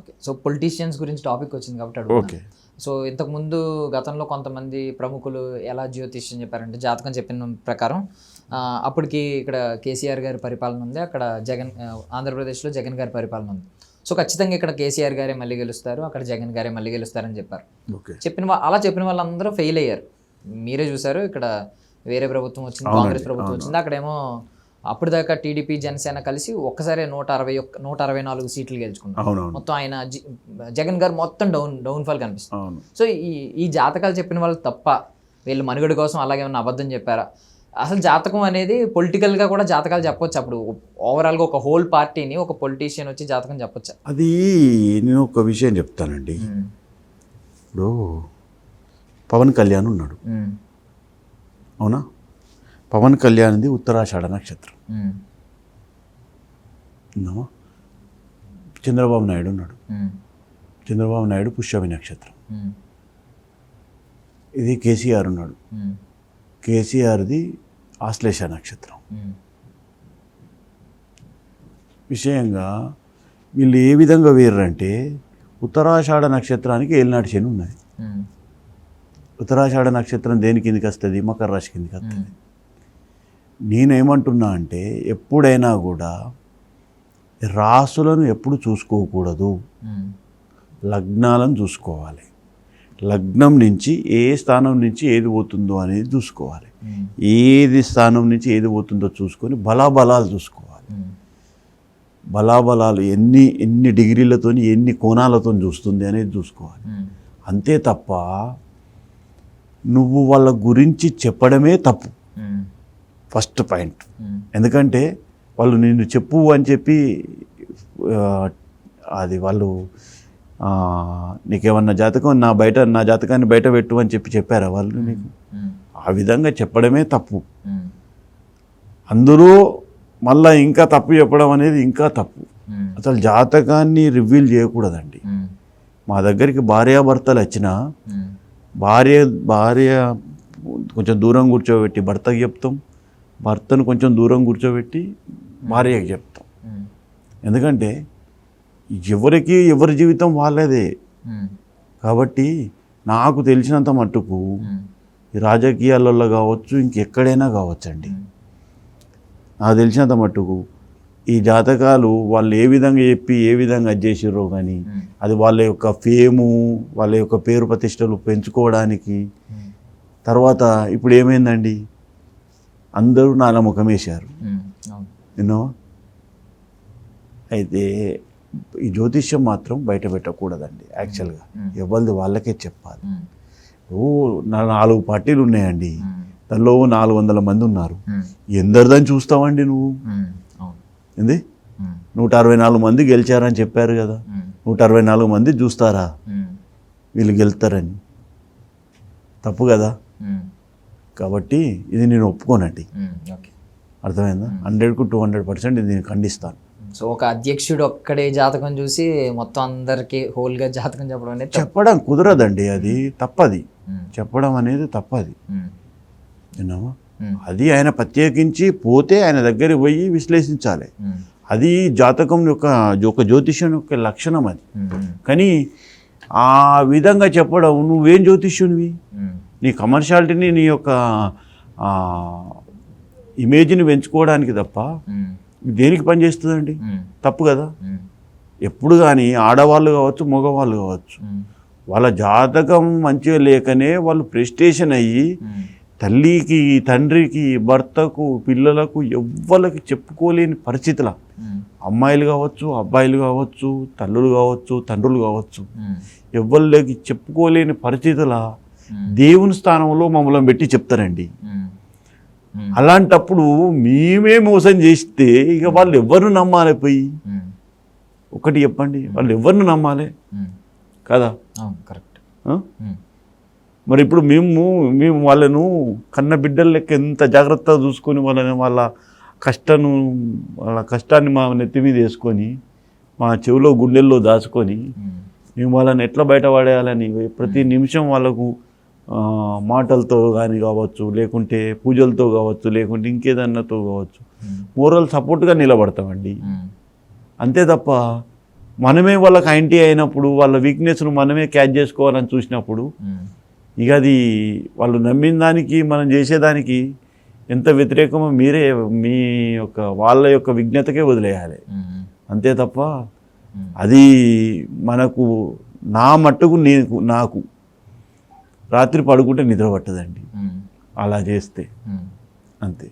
Okay so politicians గురించి topic వచ్చింది కాబట్టి ఓకే సో ఇంతకుముందు గతంలో కొంతమంది ప్రముఖులు ఎలా జ్యోతిష్యం చెప్పారంటే జాతకం చెప్పిన ప్రకారం అప్పటికి ఇక్కడ కేసీఆర్ గారి పరిపాలన ఉంది. అక్కడ జగన్ ఆంధ్రప్రదేశ్లో జగన్ గారి పరిపాలన ఉంది. సో ఖచ్చితంగా ఇక్కడ కేసీఆర్ గారే మళ్ళీ గెలుస్తారు. అక్కడ జగన్ గారే మళ్ళీ గెలుస్తారని చెప్పారు. ఓకే చెప్పిన అలా చెప్పిన వాళ్ళందరూ ఫెయిల్ అయ్యారు. మీరే చూసారు ఇక్కడ వేరే ప్రభుత్వం వచ్చింది కాంగ్రెస్ ప్రభుత్వం వచ్చింది. అక్కడేమో అప్పటిదాకా టీడీపీ జనసేన కలిసి ఒక్కసారి నూట అరవై ఒక్క నూట అరవై నాలుగు సీట్లు గెలుచుకున్నారు. మొత్తం ఆయన జగన్ గారు మొత్తం డౌన్ డౌన్ఫాల్ కనిపిస్తుంది. సో ఈ ఈ జాతకాలు చెప్పిన వాళ్ళు తప్ప వీళ్ళు మనుగడ కోసం అలాగే ఉన్న అబద్ధం చెప్పారా? అసలు జాతకం అనేది పొలిటికల్గా కూడా జాతకాలు చెప్పొచ్చు. అప్పుడు ఓవరాల్గా ఒక హోల్ పార్టీని ఒక పొలిటీషియన్ వచ్చి జాతకం చెప్పొచ్చా? అది నేను ఒక విషయం చెప్తానండి. ఇప్పుడు పవన్ కళ్యాణ్ ఉన్నాడు. అవునా? పవన్ కళ్యాణ్ది ఉత్తరాషాఢ నక్షత్రం. ఉన్నామా చంద్రబాబు నాయుడు ఉన్నాడు. చంద్రబాబు నాయుడు పుష్యమి నక్షత్రం. ఇది కేసీఆర్ ఉన్నాడు. కేసీఆర్ది ఆశ్లేష నక్షత్రం. విషయంగా వీళ్ళు ఏ విధంగా వేర్రంటే ఉత్తరాషాఢ నక్షత్రానికి ఏలినాటి శని ఉన్నది. ఉత్తరాషాఢ నక్షత్రం దేని కిందకి వస్తుంది? మకర రాశి కిందకి వస్తుంది. నేనేమంటున్నా అంటే ఎప్పుడైనా కూడా రాసులను ఎప్పుడు చూసుకోకూడదు. లగ్నాలను చూసుకోవాలి. లగ్నం నుంచి ఏ స్థానం నుంచి ఏది పోతుందో అనేది చూసుకోవాలి. ఏది స్థానం నుంచి ఏది పోతుందో చూసుకొని బలాబలాలు చూసుకోవాలి. బలాబలాలు ఎన్ని ఎన్ని డిగ్రీలతోని ఎన్ని కోణాలతో చూస్తుంది అనేది చూసుకోవాలి. అంతే తప్ప నువ్వు వాళ్ళ గురించి చెప్పడమే తప్పు. First point. ఎందుకంటే వాళ్ళు నిన్ను చెప్పు అని చెప్పి అది వాళ్ళు నీకేమన్నా జాతకం నా బయట నా జాతకాన్ని బయట పెట్టు అని చెప్పి చెప్పారా వాళ్ళు నీకు? ఆ విధంగా చెప్పడమే తప్పు. అందులో మళ్ళా ఇంకా తప్పు చెప్పడం అనేది ఇంకా తప్పు. అసలు జాతకాన్ని రివీల్ చేయకూడదండి. మా దగ్గరికి భార్యాభర్తలు వచ్చినా భార్య భార్య కొంచెం దూరం కూర్చోబెట్టి భర్తకి చెప్తాం. భర్తను కొంచెం దూరం కూర్చోబెట్టి భార్యకి చెప్తాం. ఎందుకంటే ఎవరికి ఎవరి జీవితం వాళ్ళదే. కాబట్టి నాకు తెలిసినంత మట్టుకు ఈ రాజకీయాలలో కావచ్చు ఇంకెక్కడైనా కావచ్చండి. నాకు తెలిసినంత మట్టుకు ఈ జాతకాలు వాళ్ళు ఏ విధంగా చెప్పి ఏ విధంగా అది చేసిర్రో కానీ అది వాళ్ళ యొక్క ఫేము వాళ్ళ యొక్క పేరు ప్రతిష్టలు పెంచుకోవడానికి తర్వాత ఇప్పుడు ఏమైందండి? అందరూ నాల ముఖం వేశారు ఎన్నో అయితే ఈ జ్యోతిష్యం మాత్రం బయట పెట్టకూడదండి యాక్చువల్గా ఎవరిది వాళ్ళకే చెప్పాలి. ఓ నా- నాలుగు పార్టీలు ఉన్నాయండి. దానిలో నాలుగు వందల మంది ఉన్నారు. ఎందరిదని చూస్తావండి నువ్వు? ఏంది? నూట అరవై నాలుగు మంది గెలిచారని చెప్పారు కదా. నూట అరవై నాలుగు మంది చూస్తారా? వీళ్ళు గెలుతారని. తప్పు కదా. కాబట్టి ఇది నేను ఒప్పుకోనండి. అర్థమైందా? హండ్రెడ్కు టూ హండ్రెడ్ పర్సెంట్ ఇది నేను ఖండిస్తాను. సో ఒక అధ్యక్షుడు ఒక్కడే జాతకం చూసి మొత్తం అందరికి హోల్గా జాతకం చెప్పడం అనేది. చెప్పడం కుదరదండి అది తప్పది. చెప్పడం అనేది తప్పది. విన్నామా అది ఆయన ప్రత్యేకించి పోతే ఆయన దగ్గరికి పోయి విశ్లేషించాలి. అది జాతకం యొక్క ఒక జ్యోతిష్యం యొక్క లక్షణం అది. కానీ ఆ విధంగా చెప్పడం నువ్వేం జ్యోతిష్యునివి? నీ కమర్షియాలిటీని నీ యొక్క ఇమేజ్ని పెంచుకోవడానికి తప్ప దేనికి పనిచేస్తుందండి తప్పు కదా? ఎప్పుడు కానీ ఆడవాళ్ళు కావచ్చు మగవాళ్ళు కావచ్చు వాళ్ళ జాతకం మంచిగా లేకనే వాళ్ళు ప్రెస్టేషన్ అయ్యి తల్లికి తండ్రికి భర్తకు పిల్లలకు ఎవ్వరికి చెప్పుకోలేని పరిస్థితుల. అమ్మాయిలు కావచ్చు అబ్బాయిలు కావచ్చు తల్లులు కావచ్చు తండ్రులు కావచ్చు ఎవ్వరికి చెప్పుకోలేని పరిస్థితుల దేవుని స్థానంలో మమ్మల్ని పెట్టి చెప్తారండి. అలాంటప్పుడు మేమే మోసం చేస్తే ఇక వాళ్ళు ఎవరిని నమ్మాలి పోయి? ఒకటి చెప్పండి వాళ్ళు ఎవరిని నమ్మాలి? కదా? కరెక్ట్. మరి ఇప్పుడు మేము మేము వాళ్ళను కన్న బిడ్డల లెక్క ఎంత జాగ్రత్తగా చూసుకొని వాళ్ళని వాళ్ళ కష్టాన్ని వాళ్ళ కష్టాన్ని మా నెత్తి మీద వేసుకొని మా చెవిలో గుండెల్లో దాచుకొని మేము. వాళ్ళని ఎట్లా బయటపడేయాలని ప్రతి నిమిషం వాళ్ళకు మాటలతో కానీ కావచ్చు లేకుంటే పూజలతో కావచ్చు లేకుంటే ఇంకేదన్నతో కావచ్చు మోరల్ సపోర్ట్గా నిలబడతామండి. అంతే తప్ప మనమే వాళ్ళకి యాంటీ అయినప్పుడు వాళ్ళ వీక్నెస్ను మనమే క్యాచ్ చేసుకోవాలని చూసినప్పుడు ఇక అది వాళ్ళు నమ్మిన దానికి మనం చేసేదానికి ఎంత వ్యతిరేకమో మీరే మీ యొక్క వాళ్ళ యొక్క విజ్ఞతకే వదిలేయాలి. అంతే తప్ప. అది మనకు నా మట్టుకు నీకు నాకు రాత్రి పడుకుంటే నిద్ర పట్టదండి. అలా చేస్తే. అంతే.